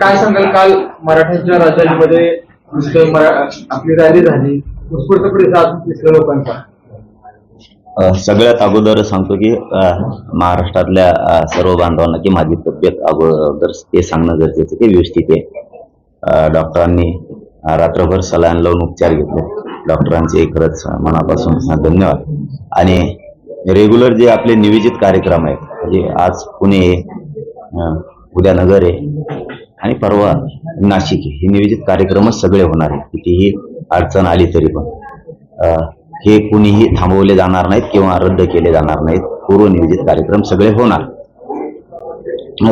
काय सांगाल काल मराठ्यांच्या राजधानीमध्ये आपली रॅली झाली. उत्स्फूर्त प्रतिसाद दिसला लोकांचा. सगळ्यात अगोदर सांगतो की महाराष्ट्रातल्या सर्व बांधवांना की माझी तब्येत अगोदर ते सांगणं गरजेचं की व्यवस्थित आहे. डॉक्टरांनी रात्रभर सलाईन लावून उपचार घेतले. डॉक्टरांचे खरंच मनापासून धन्यवाद. आणि रेग्युलर जे आपले नियोजित कार्यक्रम आहेत म्हणजे आज पुणे आहे, उद्या नगर आहे आणि परवा नाशिक हे नियोजित कार्यक्रमच सगळे होणार आहे कितीही अडचण आली तरी पण. हे कुणीही थांबवले जाणार नाहीत किंवा रद्द केले जाणार नाहीत. पूर्वनियोजित कार्यक्रम सगळे होणार.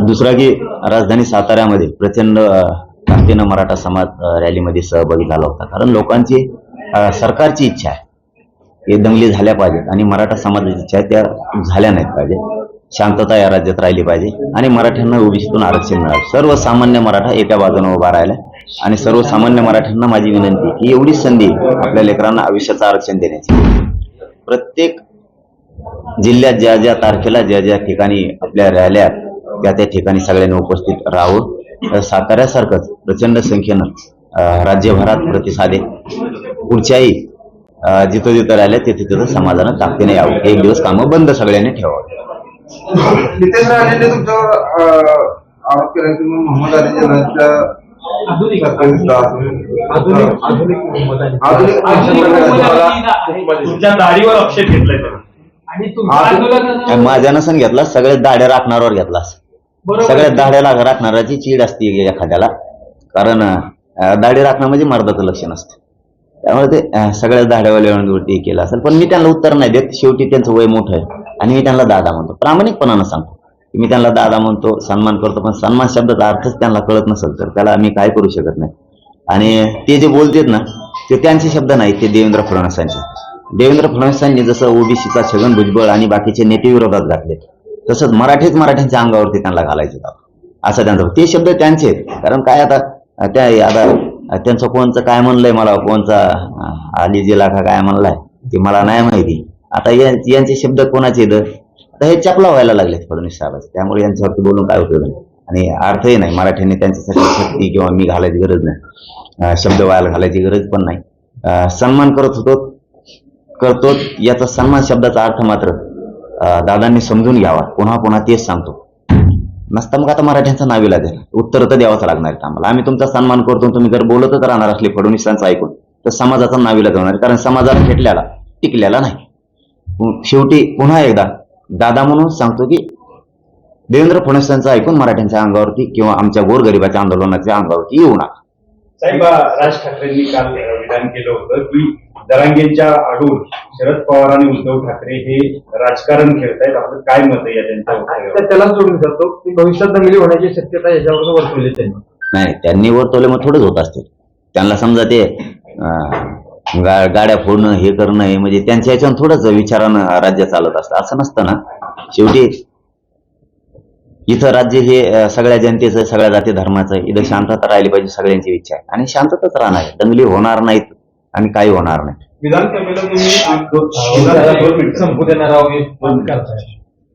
दुसरा की राजधानी साताऱ्यामध्ये प्रचंड अ, ताकदीनं मराठा समाज रॅलीमध्ये सहभागी झाला होता. कारण लोकांची सरकारची इच्छा आहे. हे दंगली झाल्या पाहिजेत आणि मराठा समाजाची इच्छा त्या झाल्या नाहीत पाहिजे शांतता या राज्यात राहिली पाहिजे. आणि मराठ्यांना ओबीसीतून आरक्षण मिळालं सर्वसामान्य मराठा एका बाजूने उभा राहिला. आणि सर्वसामान्य मराठ्यांना माझी विनंती की एवढीच संधी आपल्या लेकरांना आयुष्याचं आरक्षण देण्याची. प्रत्येक जिल्ह्यात ज्या ज्या तारखेला ज्या ज्या ठिकाणी आपल्या रॅल्या त्या त्या ठिकाणी सगळ्यांनी उपस्थित राहावं साताऱ्यासारखंच प्रचंड संख्येनं राज्यभरात प्रतिसाद पुढच्याही जिथं जिथं राहिल्या तिथे तिथं समाजानं ताकदीने यावं. एक दिवस कामं बंद सगळ्यांनी ठेवावं. नितेश राणेंनी तुमच्यावर आरोप केला की मोहम्मद अली जिल्ह्याच्या आधुनिक. तुमच्या दाढीवर आक्षेप घेतलाय. आणि माझ्या नसन घेतला सगळ्या दाढ्या राखणाऱ्यावर घेतलास. बरोबर. सगळ्यात दाढ्याला राखणाऱ्याची चीड असते एखाद्याला. कारण दाढी राखणं म्हणजे मर्दाचं लक्षण असतं. त्यामुळे ते सगळ्या दाढ्यावाल्यावरती केलं असेल. पण मी त्यांना उत्तर नाही देत. शेवटी त्यांचं वय मोठं आहे. आणि मी त्यांना दादा म्हणतो. प्रामाणिकपणानं सांगतो. की मी त्यांना दादा म्हणतो सन्मान करतो पण सन्मान शब्दाचा अर्थच त्यांना कळत नसेल तर त्याला मी काय करू शकत नाही. आणि ते जे बोलतेत ना ते त्यांचे शब्द नाही ते देवेंद्र फडणवीसांचे. देवेंद्र फडणवीसांनी जसं ओबीसीचा छगन भुजबळ आणि बाकीचे नेते विरोधात घातले तसंच मराठीच मराठ्यांच्या अंगावरती त्यांना घालायचे असं त्यांचं ते शब्द त्यांचे आहेत. कारण काय आता त्या आता त्यांचं कोणचं काय म्हणलंय मला कोणचा आली जिलाखा काय म्हणलाय ते मला नाही माहिती. आता यांचे शब्द कोणाचे आहेत? आता हे चपला व्हायला लागले फडणवीस साहेबांचे. त्यामुळे यांच्यावरती बोलून काय उपयोग नाही. आणि अर्थही नाही. मराठ्यांनी त्यांच्यासाठी शक्ती किंवा मी घालायची गरज नाही. शब्द व्हायला घालायची गरज पण नाही. सन्मान करत होतो करतो. याचा सन्मान शब्दाचा अर्थ मात्र दादांनी समजून घ्यावा. पुन्हा पुन्हा तेच सांगतो. नसता मग आता मराठ्यांचं नावीला लागेल. उत्तर तर द्यावंच लागणार आम्हाला. आम्ही तुमचा सन्मान करतो तुम्ही जर बोलतच राहणार असले फडणवीसांचं ऐकून तर समाजाचा नावीला जाणार कारण समाजाला भेटल्याला टिकलेला नाही. शेवटी पुन्हा एकदा दादा म्हणून सांगतो की देवेंद्र फडणवीसांचं ऐकून मराठ्यांच्या अंगावरती किंवा आमच्या गोरगरिबाच्या आंदोलनाच्या अंगावरती येऊ नका. साहेब राज ठाकरेंनी काल विधान केलं होतं की दरांगेंच्या आडून शरद पवार आणि उद्धव ठाकरे हे राजकारण खेळतायत. आपलं काय मत आहे या त्यांच्या त्याला जोडून जातो की भविष्यात दंगली होण्याची शक्यता याच्यावर वर्तवली त्यांनी. नाही त्यांनी वरतवले मग थोडंच होत असते. त्यांना समजा ते गा- गाड्या फोडणं हे करणं हे म्हणजे त्यांच्या याच्यानं थोडंच विचारानं राज्य चालत असतं. असं नसतं ना. शेवटी इथं राज्य हे सगळ्या जनतेचं सगळ्या जाती धर्माचं आहे. इथं शांतता राहिली पाहिजे सगळ्यांची इच्छा आहे. आणि शांतताच राहणार आहे. दंगली होणार नाहीत आणि काही होणार नाही. हे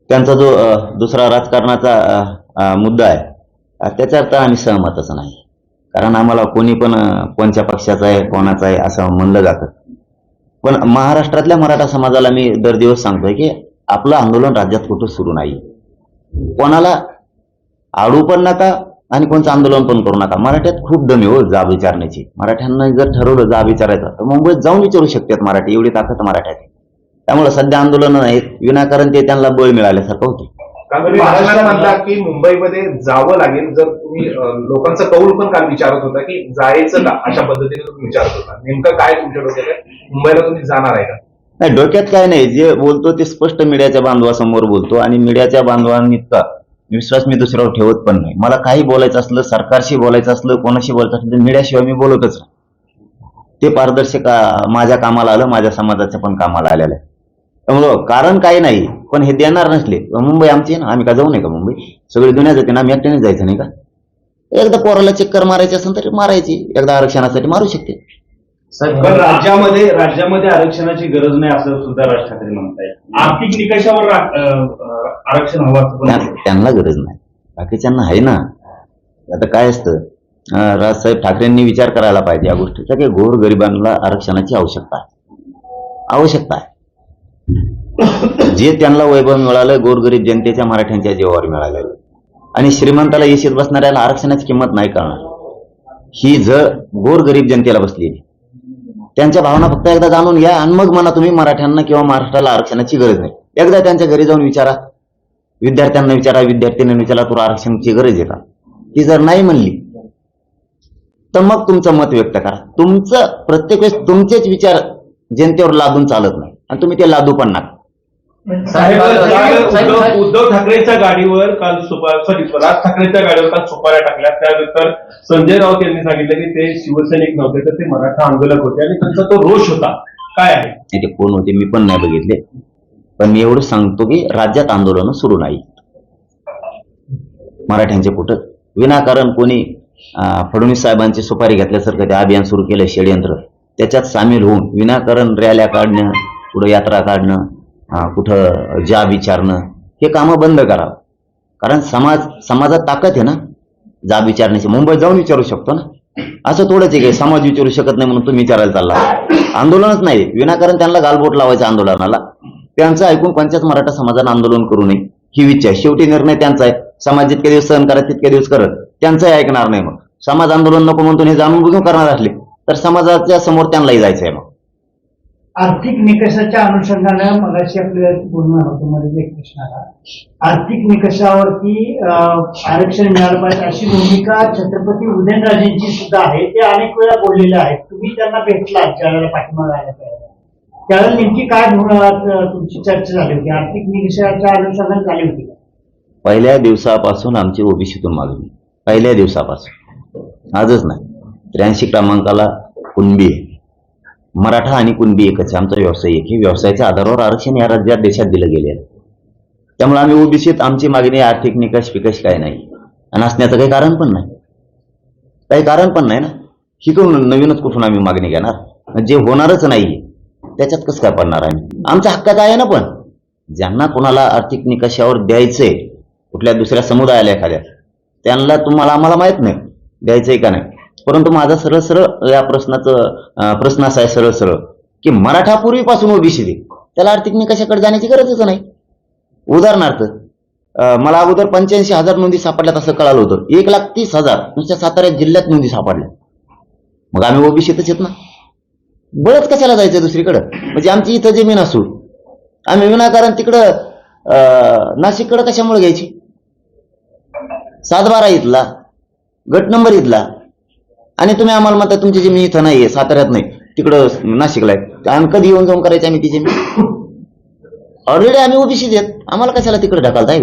त्यांचा जो दुसरा राजकारणाचा मुद्दा आहे अं, त्याच्यावर तर आम्ही सहमतच नाही. कारण आम्हाला कोणी पण कोणत्या पक्षाचा आहे कोणाचा आहे असं म्हणलं जातं. पण महाराष्ट्रातल्या मराठा समाजाला मी दर दिवस सांगतोय की आपलं आंदोलन राज्यात कुठं सुरू नाही. कोणाला आडू पण नका आणि कोणचं आंदोलन पण करू नका. मराठ्यात खूप दमी हो जाब विचारण्याची. मराठ्यांना जर ठरवलं जाब विचारायचं तर मुंबईत जाऊन विचारू शकतात मराठी. एवढी ताकद मराठ्यात त्यामुळे सध्या आंदोलन आहेत विनाकारण ते त्यांना बळ मिळाल्यासारखं होते काल तुम्ही की मुंबईमध्ये जावं लागेल जर तुम्ही लोकांचा कौल पण काल विचारत होता की जायचं का? अशा पद्धतीने तुम्ही विचारत होता. नेमकं काय तुमच्या डोक्यात मुंबईला तुम्ही जाणार आहे का? नाही डोक्यात काय नाही. जे बोलतो ते स्पष्ट मीडियाच्या बांधवासमोर बोलतो आणि मीडियाच्या बांधवांइतका विश्वास मी दुसऱ्यावर ठेवत पण नाही. मला काही बोलायचं असलं सरकारशी बोलायचं असलं कोणाशी बोलायचं असलं तर मीडियाशिवाय मी बोलतच नाही. ते पारदर्शक माझ्या कामाला आलं माझ्या समाजाच्या पण कामाला आलेलं आहे. त्यामुळं कारण काही नाही पण हे देणार नसले. मुंबई आमची आहे ना आम्ही का जाऊ नये का मुंबई? सगळी दुनिया जाते ना आम्ही एकट्याने जायचं नाही का? एकदा पोराला चक्कर मारायची असेल तरी मारायची एकदा आरक्षणासाठी मारू शकते. पण राज्यामध्ये राज्यामध्ये आरक्षणाची गरज नाही असं सुद्धा राज ठाकरे म्हणतायत. आर्थिक निकषावर आरक्षण हवं त्यांना गरज नाही. बाकीच्यांना आहे ना. आता काय असतं? राजसाहेब ठाकरेंनी विचार करायला पाहिजे या गोष्टीचा की गोर गरिबांना आरक्षणाची आवश्यकता आहे. आवश्यकता आहे. जे त्यांना वैभव मिळालं गोरगरीब जनतेच्या मराठ्यांच्या जीवावर मिळालेलं आणि श्रीमंताला येशीत बसणाऱ्याला आरक्षणाची किंमत नाही कळणार. ही झळ गोरगरीब जनतेला बसलेली. त्यांच्या भावना फक्त एकदा जाणून घ्या आणि मग म्हणा तुम्ही मराठ्यांना किंवा महाराष्ट्राला आरक्षणाची गरज नाही. एकदा त्यांच्या घरी जाऊन विचारा. विद्यार्थ्यांना विचारा विद्यार्थ्यांना विचारा तुला आरक्षणाची गरज आहे का? ती जर नाही म्हणली तर मग तुमचं मत व्यक्त करा. तुमचं प्रत्येक वेळेस तुमचेच विचार जनतेवर लादून चालत नाही. आणि तुम्ही ते लादू पण नका. साहेब, साहेब, साहेब, उद्धव उद्धव ठाकरेंच्या गाडीवर काल सुपार सॉरी राज ठाकरेंच्या गाडीवर काल सुपाऱ्या टाकल्या. त्यानंतर संजय राऊत यांनी सांगितलं की ते शिवसैनिक नव्हते तर ते मराठा आंदोलक होते आणि त्यांचा तो रोष होता. काय आहे? नाही ते कोण होते मी पण नाही बघितले. पण मी एवढं सांगतो की राज्यात आंदोलन सुरू नाही. मराठ्यांचे कुठं विनाकारण कोणी अं, फडणवीस साहेबांची सुपारी घेतल्यासारखं ते अभियान सुरू केलं षडयंत्र. त्याच्यात सामील होऊन विनाकारण रॅल्या काढणं कुठं यात्रा काढणं कुठं जा विचारणं हे कामं बंद करावं. कारण समाज समाजात ताकद आहे ना? जा विचारण्याची. मुंबईत जाऊन विचारू शकतो ना? असं थोडंच आहे की समाज विचारू शकत नाही म्हणून तुम्ही विचारायला चालला. आंदोलनच नाही. विनाकारण त्यांना गालबोट लावायचं आंदोलनाला. त्यांचं ऐकून पंचायत मराठा समाजानं आंदोलन करू नये. ही इच्छा आहे. शेवटी निर्णय त्यांचा आहे. समाज जितके दिवस सहन करा तितके दिवस करत त्यांचंही ऐकणार नाही मग. समाज आंदोलन नको म्हणून हे जाणून बुजून करणार असले तर समाजाच्या समोर त्यांनाही आहे मग. आर्थिक निकषाच्या अनुषंगानं मगाशी आपलं बोलणार होतो मध्ये एक प्रश्नाला आर्थिक निकषावरती आरक्षण मिळालं पाहिजे अशी भूमिका छत्रपती उदयनराजेंची सुद्धा आहे. ते अनेक वेळा बोललेले आहेत. तुम्ही त्यांना भेटला ज्यावेळेला पाठिंबा आला त्यावेळेला. त्यावेळेला नेमकी काय तुमची चर्चा झाली होती? आर्थिक निकषाच्या अनुषंगाने झाली होती पहिल्या दिवसापासून आमची ओबीसीतून मागणी. पहिल्या दिवसापासून. आजच नाही. त्र्याऐंशी क्रमांकाला कुणबी आहे. मराठा आणि कुणबी एकच आहे. आमचा व्यवसाय एक आहे. व्यवसायाच्या आधारावर आरक्षण या राज्यात देशात दिलं गेले त्यामुळे आम्ही ओबीसीत आमची मागणी आर्थिक निकष पिकष काय नाही. आणि असण्याचं काही कारण पण नाही. काही कारण पण नाही ना? शिकवून नवीनच कुठून आम्ही मागणी घेणार? जे होणारच नाही त्याच्यात कसं काय पडणार आम्ही आमच्या काय आहे ना पण. ज्यांना कोणाला आर्थिक निकषावर द्यायचंय कुठल्या दुसऱ्या समुदायाला एखाद्या त्यांना तुम्हाला आम्हाला माहीत नाही. द्यायचंय का नाही? परंतु माझा सरळ सरळ या प्रश्नाचं प्रश्न असा आहे सरळ सरळ की मराठा पूर्वीपासून ओबीसी त्याला आर्थिक निकषाकडे जाण्याची गरजच नाही. उदाहरणार्थ मला अगोदर पंच्याऐंशी हजार नोंदी सापडल्यात असं कळालं होतं. एक लाख तीस हजार नुसत्या सातारा जिल्ह्यात नोंदी सापडल्या. मग आम्ही ओबीसीतच येत ना. बळच कशाला जायचं दुसरीकडं? म्हणजे आमची इथं जमीन असू आम्ही विनाकारण तिकडं नाशिककडं कशामुळे घ्यायची? सातबारा इथला गट नंबर इथला आणि तुम्ही आम्हाला म्हणता तुमची जमीन इथं नाहीये साताऱ्यात नाही तिकडं नाशिकला आहे. आणि कधी येऊन जाऊन करायची आम्ही ती जमीन ऑलरेडी आम्ही ओबीसी देत आम्हाला कशाला तिकडे ढकलताय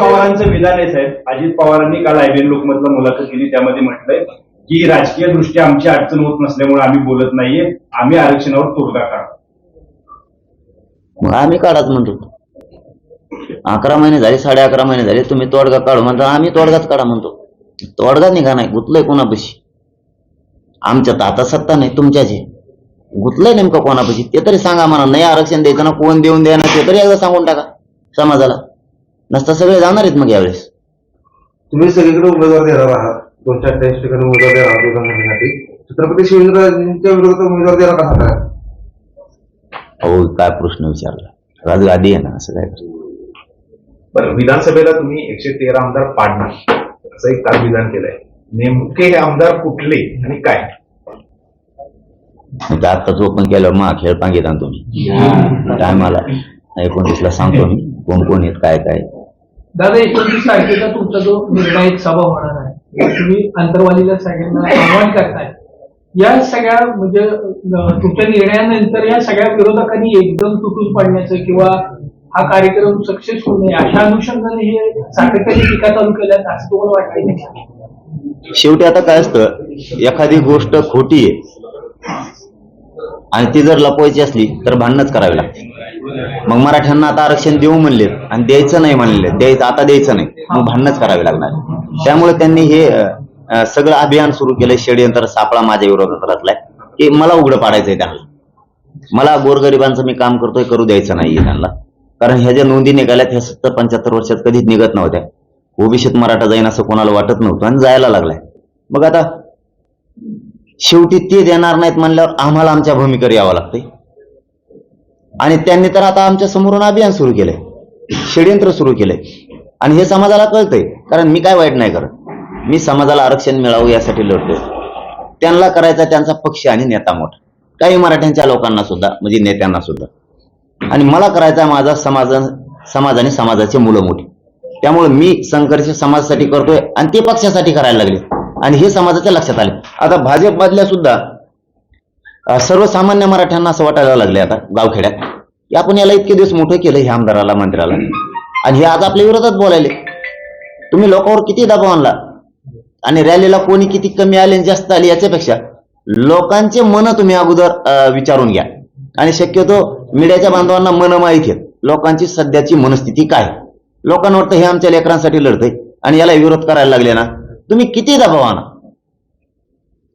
पवारांचं विधान आहे साहेब. अजित पवारांनी काल आयबीएन लोकमतला मुलाखत केली त्यामध्ये म्हटलंय की राजकीय दृष्ट्या आमची अडचण होत नसल्यामुळे आम्ही बोलत नाहीये. आम्ही आरक्षणावर तोडगा मग आम्ही काढाच म्हणतो. अकरा महिने झाले साडे अकरा महिने झाले तुम्ही तोडगा काढू म्हणता आम्ही तोडगाच काढा म्हणतो. तोडगा निघा नाही गुतलंय कोणापाशी? आमच्यात आता सत्ता नाही तुमच्याच आहे. गुतलंय नेमकं कोणापाशी? ते तरी सांगा मला नाही आरक्षण द्यायचं ना कोण देऊन द्या ना ते तरी एकदा सांगून टाका समाजाला. नसता सगळे जाणार आहेत मग यावेळेस. तुम्ही सगळीकडे उमेदवार देणार आहात. दोनशे अठ्ठावीस ठिकाणी उमेदवार देणार आहात विधानसभेसाठी छत्रपती शिवेंद्रराजेंच्या विरोधात उमेदवार देणार का? सांगा अहो काय प्रश्न विचारला? राजगादी आहे ना असं काय? बरं विधानसभेला तुम्ही एकशे तेरा आमदार पाडणार. असं एक काल विधान केलंय. नेमके हे आमदार कुठले आणि काय? म्हणजे आत्ताच ओपन केलं मा खेळ पांगित तुम्ही. काय मला एकोणतीसला सांगतो मी कोण कोण आहेत काय काय. दादा एकोणतीस तारखेचा तुमचा जो निर्णायक सभा होणार आहे तुम्ही अंतरवालीला सगळ्यांना आव्हान करताय. या सगळ्या म्हणजे तुमच्या निर्णयानंतर या सगळ्या विरोधकांनी एकदम तुटून पडण्याचं किंवा हा कार्यक्रम सक्सेस होऊ अशा अनुषंगाने हे सातत्याने टीका चालू केल्या असं तुम्हाला वाटतं शेवटी आता काय असतं एखादी गोष्ट खोटी आहे आणि ती जर लपवायची असली तर भांडणच करावी लागते. मग मराठ्यांना आता आरक्षण देऊ म्हणले आणि द्यायचं नाही म्हणले द्यायचं आता द्यायचं नाही मग भांडणच करावी लागणार. त्यामुळे त्यांनी हे सगळं अभियान सुरू केलं षडयंत्र सापळा माझ्या विरोधात रचलाय की मला उघडं पाडायचंय त्यांना. मला गोरगरिबांचं मी काम करतोय करू द्यायचं नाहीये त्यांना. कारण ह्या ज्या नोंदी निघाल्यात ह्या सत्तर पंच्याहत्तर वर्षात कधीच निघत नव्हत्या. ओबीसीत मराठा जाईन असं कोणाला वाटत नव्हतं आणि जायला लागलाय. मग आता शेवटी ते देणार नाहीत म्हणल्यावर आम्हाला आमच्या भूमिकेवर यावं लागतंय. आणि त्यांनी तर आता आमच्या समोरून अभियान सुरू केलंय. षडयंत्र सुरू केलंय. आणि हे समाजाला कळतंय. कारण मी काय वाईट नाही करत. मी समाजाला आरक्षण मिळावं यासाठी लढतोय. त्यांना करायचा त्यांचा पक्ष आणि नेता मोठा. काही मराठ्यांच्या लोकांना सुद्धा म्हणजे नेत्यांना सुद्धा. आणि मला करायचा माझा समाज समाज आणि समाजाचे मुलं मोठी त्यामुळे मी संघर्ष समाजासाठी करतोय आणि ते पक्षासाठी करायला लागले. आणि हे समाजाच्या लक्षात आले. आता भाजपमधल्या सुद्धा सर्वसामान्य मराठ्यांना असं वाटायला लागले आता गावखेड्यात. की आपण याला इतके दिवस मोठं केलं हे आमदाराला मंत्र्याला. आणि हे आज आपल्या विरोधात बोलायले. तुम्ही लोकांवर किती दबाव आणला? आणि रॅलीला कोणी किती कमी आले आणि जास्त आले याच्यापेक्षा लोकांचे मन तुम्ही अगोदर विचारून घ्या. आणि शक्यतो मीडियाच्या बांधवांना मन माहिती आहेत लोकांची सध्याची मनस्थिती काय? लोकांना वाटतं हे आमच्या लेकरांसाठी लढतंय आणि याला विरोध करायला लागले ना? तुम्ही किती दबाव आणा?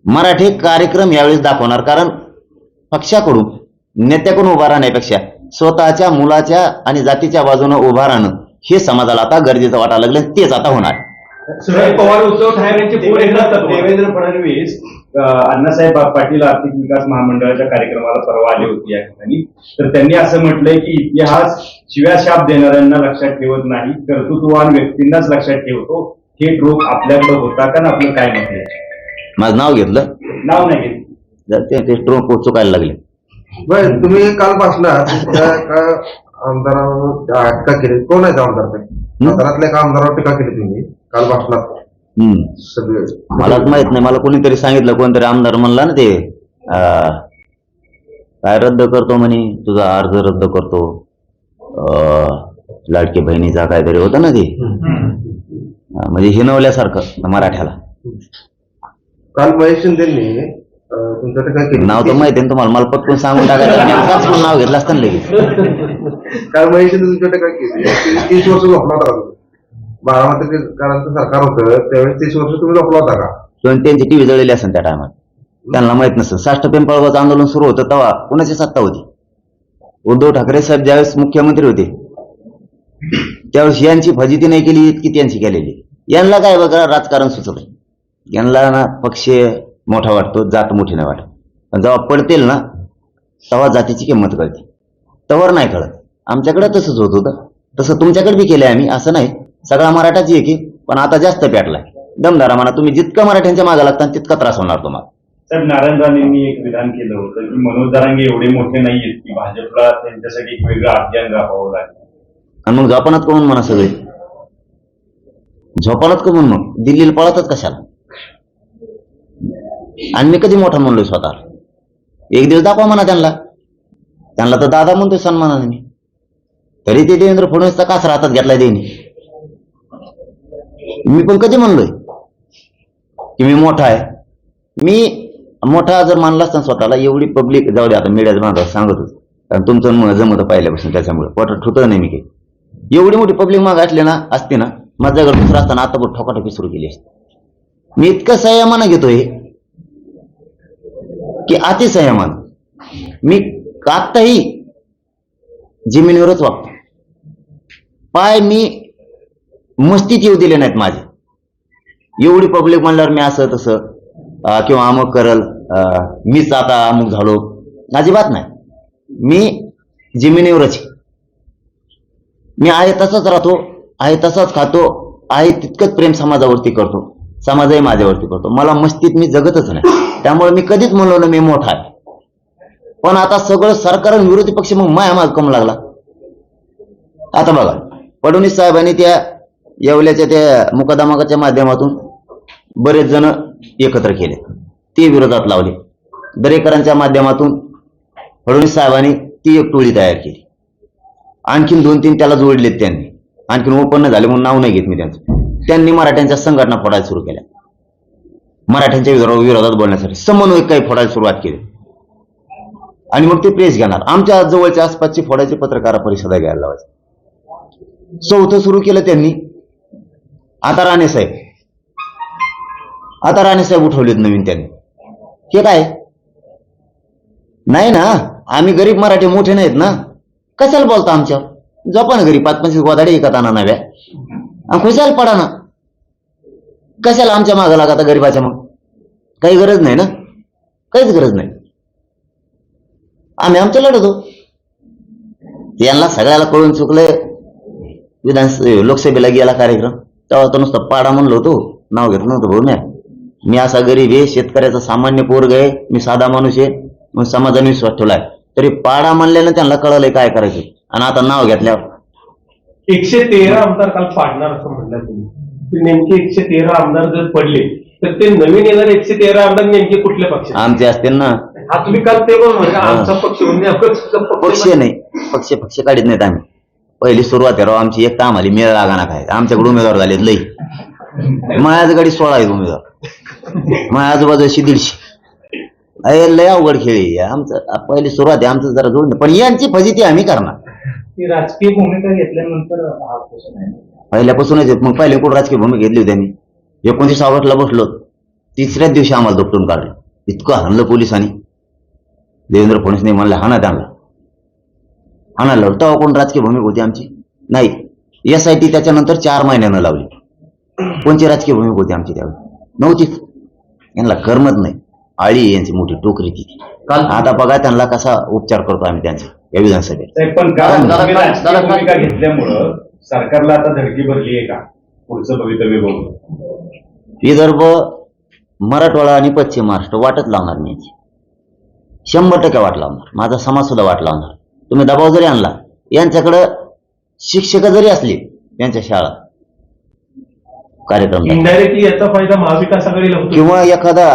मराठी कार्यक्रम यावेळेस दाखवणार कारण पक्षाकडून नेत्याकडून उभा राहण्यापेक्षा स्वतःच्या मुलाच्या आणि जातीच्या बाजूने उभा राहणं हे समाजाला आता गरजेचं वाटायला लागलं तेच आता होणार. शरद पवार उद्धव ठाकरे यांचे पोर देवेंद्र फडणवीस अण्णासाहेब पाटील आर्थिक विकास महामंडळाच्या कार्यक्रमाला परवा आले होते या ठिकाणी. तर त्यांनी असं म्हटलंय की इतिहास शिव्या शाप देणाऱ्यांना लक्षात ठेवत नाही कर्तृत्ववान व्यक्तींनाच लक्षात ठेवतो. हे रोग आपल्याकडे होता का ना आपलं काय आहे? माझं नाव घेतलं? नाव नाही घेत जर ते ते स्ट्रोक चुकायला लागले. बर तुम्ही काल एका आमदारावर टीका केली. कोण आहे त्या आमदार ते? साताऱ्यातल्या एका आमदारावर टीका केली तुम्ही. काल भाषणात हम्म. सगळे. मलाच माहीत नाही मला कोणीतरी सांगितलं कोणतरी आमदार म्हणला ना ते अं, काय रद्द करतो म्हणे तुझा अर्ज रद्द करतो. अं, लाडकी बहिणीचा काहीतरी होतं ना ते. अं, म्हणजे हिनवल्यासारखं मराठ्याला. काल महेश शिंदेनी अं, तुमच्या टीका केली? नाव तर माहिती आहे ना तुम्हाला मला पटकन सांगून टाकायचं नेमकाच नाव घेतलं असतं ना लगेच. काल महेश शिंदे तुमच्या टीका केली? तीस वर्ष होता बारामती तुम्ही? सरकार होतं त्यावेळेस तीस वर्ष तुम्ही झोपला होता का? किंवा त्यांची टीव्ही जळलेली असेल त्या टायमात त्यांना माहीत नसेल. साष्ट पिंपळगावचं आंदोलन सुरू होतं तेव्हा कुणाची सत्ता होती? उद्धव ठाकरे साहेब ज्यावेळेस मुख्यमंत्री होते त्यावेळेस यांची फजिती नाही केली इतकी त्यांची केलेली. यांना काय बघा राजकारण सुचत यांना ना पक्ष मोठा वाटतो जात मोठी नाही वाटत. पण जेव्हा पडतील ना तेव्हा जातीची किंमत कळते. तवर नाही कळत. आमच्याकडे तसंच होत होतं. तसं तुमच्याकडे बी केलंय आम्ही असं नाही. सगळा मराठाची आहे की पण आता जास्त पेटलाय. दमदारा म्हणा तुम्ही जितकं मराठ्यांच्या मागे लागता तितका त्रास होणार तुम्हाला. साहेब नारायण राणेंनी एक विधान केलं होतं की मनोज दारांगे एवढे मोठे नाहीयेत की भाजपला त्यांच्यासाठी एक वेगळं अभियान राबवावं लागेल. आणि मग झोपानात कमून म्हणा सगळे? झोपानात कमून मग? दिल्लीला पळतच कशाला? आणि मी कधी मोठा म्हणलोय स्वतः एक दिवस दाखवा म्हणा त्यांना. त्यांना तर दादा म्हणतोय सन्मानाने. तरी ते देवेंद्र फडणवीसचा कासरा हातात घेतलाय देईन मी पण कधी म्हणलोय की मी मोठा आहे. मी मोठा जर मानला असता स्वतःला एवढी पब्लिक जाऊ दे आता मीडियाचं माझा सांगत होतो. कारण तुमचं म- जमत पाहिल्यापासून त्याच्यामुळे. पोटात ठुतं नाही मी काही. एवढी मोठी पब्लिक माग असली ना असते ना माझ्याकडे दुसरा असताना आता पण ठोकाठोकी सुरू केली असते. मी इतकं संयमानं घेतोय की अति संयमान मी आत्ताही जमिनीवरच वागतो. पाय मी मस्तीत येऊ दिले नाहीत माझे. एवढी पब्लिक म्हणल्यावर मी असं तसं किंवा अमुक करल अं, मीच आता अमुक झालो अजिबात नाही. मी जमिनीवरच आहे. मी आहे तसाच राहतो आहे तसाच खातो आहे तितकंच प्रेम समाजावरती करतो समाजही माझ्यावरती करतो. मला मस्तीत मी जगतच नाही. त्यामुळे मी कधीच म्हणलो ना मी मोठा आहे. पण आता सगळं सरकार आणि विरोधी पक्ष मग माया माग कम लागला. आता बघा फडणवीस साहेबांनी त्या येवल्याच्या त्या मुकदमाच्या माध्यमातून बरेच जण एकत्र केले. ते विरोधात लावले. दरेकरांच्या माध्यमातून फडणवीस साहेबांनी ती एक टोळी तयार केली. आणखीन दोन तीन त्याला जोडलेत त्यांनी. आणखीन ओपन झाले म्हणून नाव नाही घेत मी त्यांचं. त्यांनी मराठ्यांच्या संघटना फोडायला सुरू केल्या. मराठ्यांच्या विरो- विरोधात बोलण्यासाठी समन्वय काही फोडायला सुरुवात केली. आणि मग ते प्रेस घेणार. आमच्या जवळच्या आसपासची फोडायची पत्रकार परिषदा घ्यायला लावायची. चौथं सुरू केलं त्यांनी. आता राणे साहेब. आता राणे साहेब उठवलेत नवीन त्यांनी. हे काय? नाही ना आम्ही गरीब मराठी मोठे नाहीत ना. कशाला बोलता आमच्यावर? जपा ना घरी पाच पंचवीस गोदाडे एका आणा नव्या. आणि खुशाल पडा ना. कशाला आमच्या मागं लागा आता गरीबाच्या मग? काही गरज नाही ना? काहीच गरज नाही. आम्ही आमचं लढतो. यांना सगळ्याला कळून चुकलंय. विधान लोकसभेला गेला कार्यक्रम. तेव्हा तो नुसतं पाडा म्हणलो होतो. नाव घेत नव्हतं भाऊ म्या. मी असा गरीब आहे शेतकऱ्याचा सामान्य पोरग आहे मी साधा माणूस आहे मग समाजाने विश्वास ठेवलाय. तरी पाडा म्हणल्यानं त्यांना कळलंय काय करायचं. आणि आता नाव घेतल्यावर. एकशे तेरा आमदार काल पाडणार असं म्हणलं तुम्ही. नेमके एकशे तेरा आमदार जर पडले तर ते नवीन येणारे एकशे तेरा आमदार नेमके कुठल्या पक्षाचे? आमचे असतील ना. हा तुम्ही काल ते पण आमचा पक्ष म्हणजे पक्ष नाही. पक्ष पक्ष काढत नाहीत आम्ही. पहिली सुरुवात आहे राव आमची एक काम आली मेळ लागाना काय आमच्याकडे उमेदवार झालेत लई. माझ्या गाडी सोळा आहेत उमेदवार. माझ्या आजूबाजूशी दीडशे. अरे लय अवघड खेळ आहे आमचं पहिली सुरुवात आहे आमचं जरा जोडणं. पण यांची फजिती आम्ही करणार. ती राजकीय भूमिका घेतल्यानंतर. पहिल्यापासूनच. मग पहिले कुठं राजकीय भूमिका घेतली होती आम्ही एकोणतीस ऑगस्टला बसलो. तिसऱ्याच दिवशी आम्हाला दुपटून काढलं. इतकं हाणलं पोलिसांनी. देवेंद्र फडणवीसने म्हणलं हाना त्यांना. लावलं. तेव्हा कोण राजकीय भूमिका होती आमची? नाही. एस आय टी त्याच्यानंतर चार महिन्यानं लावली. कोणची राजकीय भूमिका होती आमची त्यावेळी? नव्हतीच. यांना करमत नाही. आळी यांची मोठी टोकरी ती. आता बघा त्यांना कसा उपचार करतो आम्ही त्यांचा या विधानसभेत. पण दादा- भूमिका घेतल्यामुळं सरकारला आता धडकी भरली आहे का? पुढचं भवितव्य बघून. विदर्भ मराठवाडा आणि पश्चिम महाराष्ट्र वाटत लावणार मी याची. शंभर टक्के वाट लावणार. माझा समाज सुद्धा वाट लावणार. तुम्ही दबाव जरी आणला यांच्याकडं शिक्षक जरी असली त्यांच्या शाळा. कार्यक्रम. इनडायरेक्टली याचा फायदा महाविकास आघाडीला होतो किंवा एखादा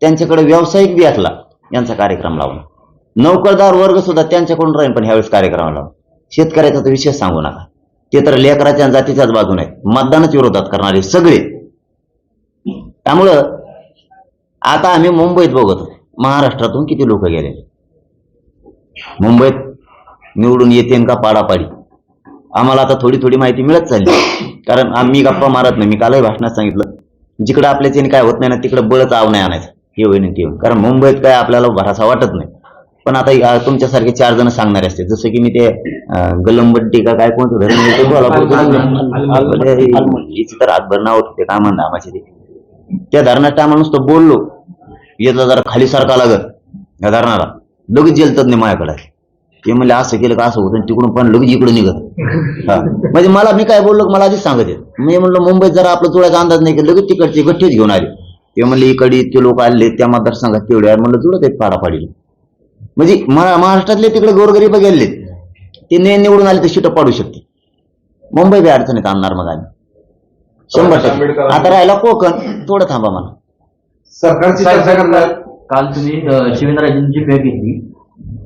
त्यांच्याकडे व्यावसायिक बी असला यांचा कार्यक्रम लावून नोकरदार वर्ग सुद्धा त्यांच्याकडून राहील पण ह्यावेळेस कार्यक्रम लावून शेतकऱ्याचा तर विषय सांगू नका. ते तर लेकराच्या जातीच्याच बाजूने आहेत. मतदानच विरोधात करणारे सगळे. त्यामुळं आता आम्ही मुंबईत बघत. महाराष्ट्रातून किती लोक गेले मुंबईत निवडून येते का पाडापाडी. आम्हाला आता थोडी थोडी माहिती मिळत चालली. कारण आम्ही गप्पा मारत नाही. मी कालही भाषणात सांगितलं जिकडं आपल्या त्याने काय होत नाही ना तिकडं बळच आव नाही आणायचं. हे होईन ते होईन. कारण मुंबईत काय आपल्याला भरासा वाटत नाही. पण आता तुमच्यासारखे चार जण सांगणारे असते जसं की मी ते अं, गलंबट्टी का काय कोणतं धरण कोल्हापूरचं. तर हातभर नाव होते. काय म्हणणं आम्हाचे ते. त्या धरणात आम्हाला नुसतं बोललो. याचा जरा खाली सारखा लागत. या धरणाला. लगेच जेलतात नाही माझ्याकडे. ते म्हणले असं केलं का असं होतं तिकडून पण लगेच इकडे निघत. हा. म्हणजे मला मी काय बोललो मला आधीच सांगत आहेत. मी म्हणलं मुंबईत जरा आपला जुळायचा अंदाज नाही की लगेच तिकडचे गठ्ठेच घेऊन आले. ते म्हणले इकडे इतके लोक आले त्या मतदारसंघात तेवढे आहे म्हणलं जुळत आहेत पाडापाडीला म्हणजे महा- महाराष्ट्रातले तिकडे गोरगरीब गेले ते ने निवडून आले तर शिट पाडू शकते. मुंबई बी अडचणीत आणणार मग आम्ही. शंभर टक्के. आता राहिला कोकण थोडं थांबा मला. सरकारची चर्चा करणार काल तुम्ही शिवेंद्रराजेंची भेट घेतली.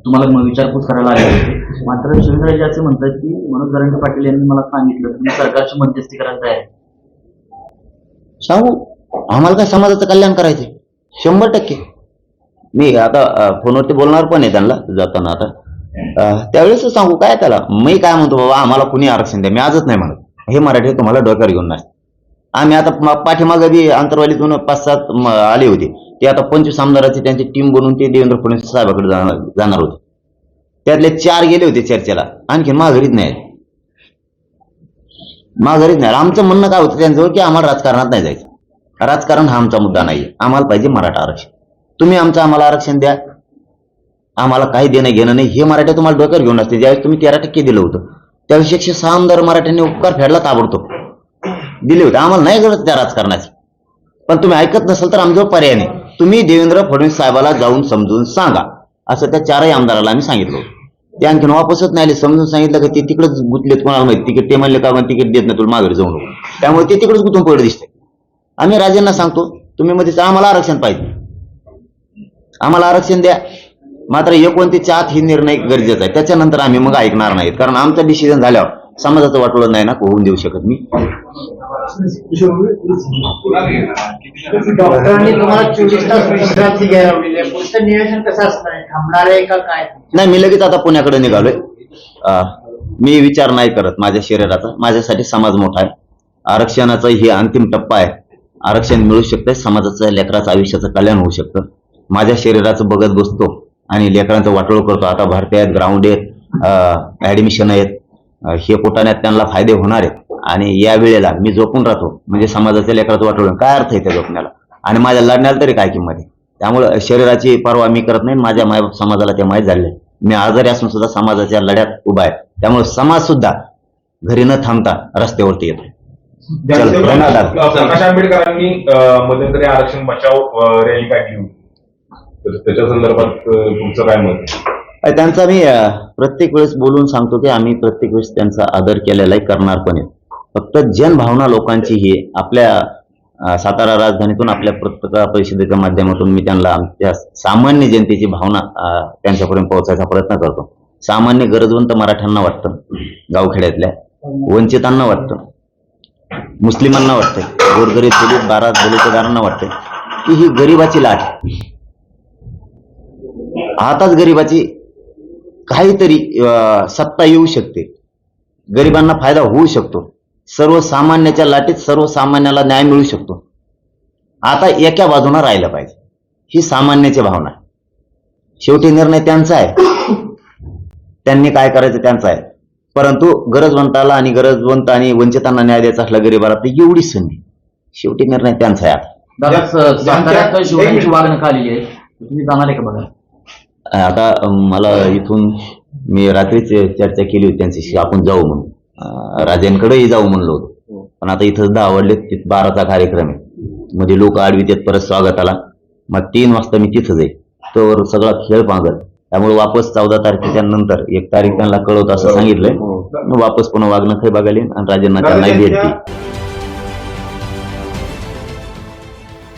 तुम्हाला मग विचारपूस करायला आले होते. मात्र शिवेंद्रराजे असे म्हणतात की मनोज जरांगे पाटील यांनी मला सांगितलं तुम्ही सरकारची मध्यस्थी करायला तयार आहे. सांगू? आम्हाला काय समाजाचं कल्याण करायचंय? शंभर टक्के. मी आता अं, फोनवरती बोलणार पण आहे त्यांना जाताना आता. त्यावेळेस सांगू काय त्याला? मी काय म्हणतो बाबा आम्हाला कुणी आरक्षण द्या? मी आजच नाही म्हणत. हे मराठी तुम्हाला डोक्यावर घेऊन नाही. आम्ही आता मा- पाठीमागं बी अंतरवालीतून पाच सात म- आले होते. ते आता पंचवीस आमदाराची त्यांची टीम बनवून ते देवेंद्र फडणवीस साहेबाकडे जाणार जाणार होते. त्यातले चार गेले होते चर्चेला. आणखी माघारीच नाही. आले. माघारीच नाही. आमचं म्हणणं काय होतं त्यांच्यावर की आम्हाला राजकारणात नाही जायचं. राजकारण हा आमचा मुद्दा नाही आम्हाला पाहिजे मराठा आरक्षण. तुम्ही आमचं आम्हाला आरक्षण द्या. आम्हाला काही देणं घेणं नाही. हे मराठा तुम्हाला डोक्यावर घेऊन असते. ज्यावेळेस तुम्ही तेरा टक्के दिलं होतं त्यावेळेस एकशे सहा आमदार मराठ्यांनी उपकार फेडला ताबडतोब. दिले होते. आम्हाला नाही गरज त्या राजकारणाची. पण तुम्ही ऐकत नसाल तर आमच्यावर पर्याय नाही. तुम्ही देवेंद्र फडणवीस साहेबाला जाऊन समजून सांगा. असं त्या चारही आमदाराला आम्ही सांगितलं. ते आणखीन वापसच नाही आले. समजून सांगितलं की ते तिकडेच गुतलेत कोणाला माहिती? तिकीट ते म्हणले का तिकीट देत नाही तुला माघारी जाऊ नको. त्यामुळे ते तिकडेच गुतून पडलं दिसते. आम्ही राजांना सांगतो तुम्ही मध्ये आम्हाला आरक्षण पाहिजे. आम्हाला आरक्षण द्या. मात्र एकोणतीच्या आत ही निर्णय गरजेचा आहे. त्याच्यानंतर आम्ही मग ऐकणार नाहीत. कारण आमचं डिसिजन झाल्यावर समाजाचं वाटलं नाही ना होऊन देऊ शकत मी? डॉक्टरांनी तुम्हाला चोवीस तास विश्रांती घ्यायला लावलेली आहे पुढचं नियोजन कसं असणार आहे? थांबणार आहे का काय? नाही मी लगेच आता पुण्याकडे निघालोय. मी विचार नाही करत माझ्या शरीराचा. माझ्यासाठी समाज मोठा आहे. आरक्षणाचा ही अंतिम टप्पा आहे. आरक्षण मिळू शकतंय समाजाचं लेकराचं आयुष्याचं कल्याण होऊ शकतं. माझ्या शरीराचं बघत बसतो आणि लेकरांचं वाटोळ करतो. आता भारतीय आहेत ग्राउंड आहेत ऍडमिशन आहेत. हे पोटाण्यात त्यांना फायदे होणार आहेत. आणि या वेळेला मी झोपून राहतो. म्हणजे समाजाच्या लेकराचं वाटवलं काय अर्थ आहे त्या झोपण्याला? आणि माझ्या लढण्याला तरी काय किंमत आहे? त्यामुळं शरीराची पर्वा मी करत नाही माझ्या माय समाजाला ते माहीत झाले मी आजारी असून सुद्धा समाजाच्या लढ्यात उभा आहे. त्यामुळे समाज सुद्धा घरी न थांबता रस्त्यावरती येतो. प्रकाश आंबेडकरांनी मध्यंतरी आरक्षण बचाव रॅली काढली होती. त्याच्या संदर्भात तुमचं काय मत त्यांचा मी प्रत्येक वेळेस बोलून सांगतो की आम्ही प्रत्येक वेळेस त्यांचा आदर केलेला आहे करणार पण आहे. फक्त जनभावना लोकांची ही आपल्या सातारा राजधानीतून आपल्या पत्रकार परिषदेच्या माध्यमातून मी त्यांना आमच्या सामान्य जनतेची भावना त्यांच्यापर्यंत पोहोचायचा प्रयत्न करतो. सामान्य गरजवंत मराठ्यांना वाटतं गावखेड्यातल्या. वंचितांना वाटतं. मुस्लिमांना वाटतंय. गोरगरीब दलित बारा दलितदारांना वाटतंय. की ही गरिबाची लाट आताच गरिबाची काहीतरी अं, सत्ता येऊ शकते. गरिबांना फायदा होऊ शकतो. सर्वसामान्याच्या लाटेत सर्वसामान्याला न्याय मिळू शकतो. आता एका बाजूला राहिलं पाहिजे. ही सामान्याची भावना आहे. शेवटी निर्णय त्यांचा आहे. त्यांनी काय करायचं त्यांचा आहे. परंतु गरजवंताला आणि गरजवंत आणि वंचितांना न्याय द्यायचा असला गरिबाला तर एवढी संधी. शेवटी निर्णय त्यांचा आहे आता. दादा स- साताऱ्यात ज्यांच्या- शिवरायांची वागणूक आलेली आहे? तुम्ही जाणार आहे का बघा? आता मला इथून मी रात्रीच चर्चा केली होती त्यांच्याशी आपण जाऊ म्हणून. अं, राजांकडेही जाऊ म्हणलो होतो. पण आता इथं दहा आवडले तिथं बाराचा कार्यक्रम आहे. म्हणजे लोक आडवीत परत स्वागताला. मग तीन वाजता मी तिथं जाईल. तर सगळा खेळ पांगल. त्यामुळे वापस चौदा तारखेच्या नंतर एक तारीख त्यांना कळवत असं सांगितलंय. मग वापस पुन्हा वागणं काही बघायला आणि राजांना त्यांना भेट